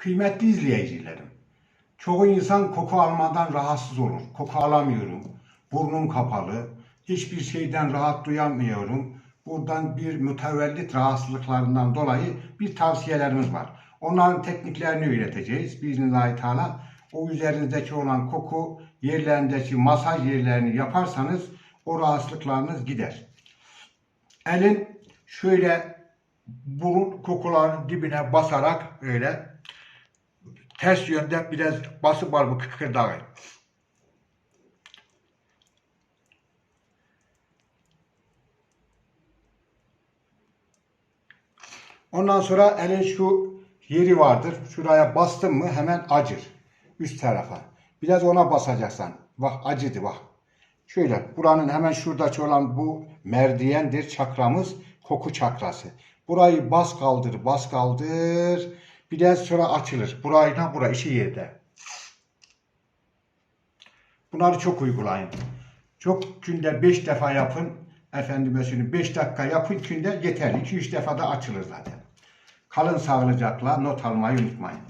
Kıymetli izleyicilerim, çoğu insan koku almadan rahatsız olur. Koku alamıyorum, burnum kapalı, hiçbir şeyden rahat duyamıyorum. Buradan bir mütevellit rahatsızlıklarından dolayı bir tavsiyelerimiz var. Onların tekniklerini öğreteceğiz. Bismillahirrahmanirrahim. Teala. O üzerinizdeki olan koku yerlerindeki masaj yerlerini yaparsanız o rahatsızlıklarınız gider. Elin şöyle burun kokuların dibine basarak öyle ters yönde biraz basıp var bu kıkırdağı. Ondan sonra elin şu yeri vardır. Şuraya bastın mı hemen acır. Üst tarafa. Biraz ona basacaksan. Bak acıdı bak. Şöyle buranın hemen şuradaki olan bu merdiyendir çakramız. Koku çakrası. Burayı bas kaldır, bas kaldır. Biraz sonra açılır. Burayla bura işi yerde. Bunları çok uygulayın. Çok günde 5 defa yapın. Efendime söyleyeyim 5 dakika yapın günde yeterli. 2-3 defa da açılır zaten. Kalın sağlıcakla not almayı unutmayın.